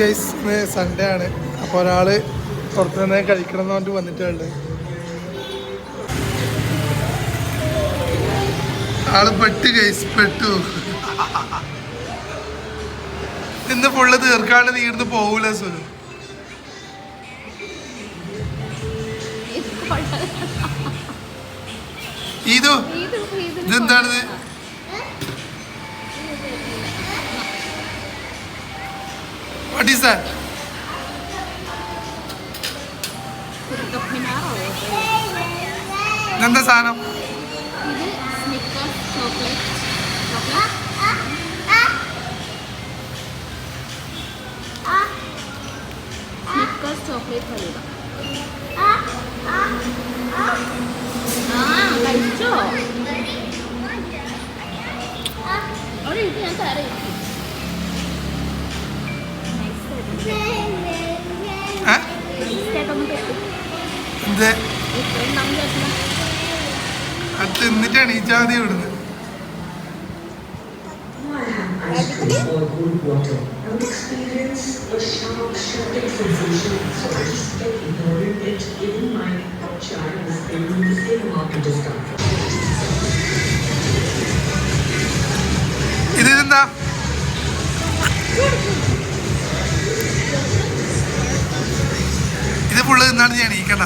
Guys ഇന്ന് Sunday ആണ്. അപ്പോൾ ഒരാൾ പുറത്തു നിന്ന് കഴിക്കണം എന്ന് പറഞ്ഞിട്ട് വന്നിട്ടുണ്ട് ആൾ പെട്ട് ഗൈസ് പെട്ടു. ഇന്ന് ഫുള്ള് തീർക്കാണ്ട് നീ ഇവിടുന്ന് പോകൂല സുനു. ഇതു ഇതെന്താണിത് വാട്ട് ഈസ് ദാറ്റ് ഇതെന്താ സാധനം? ചോക്ലേറ്റ് സ്നിക്കേഴ്സ് ആ ഹലുവ ആ കഴിച്ചോ? അവിടെ ഇട്ട് ഞാൻ തരാം അതെ അത് തിന്നിട്ട് അണീച്ചാതി വിടുന്നത് ഇതെന്താ? ഇത് പുള്ളത് എന്താണ് ഞാൻ ഈ കണ്ട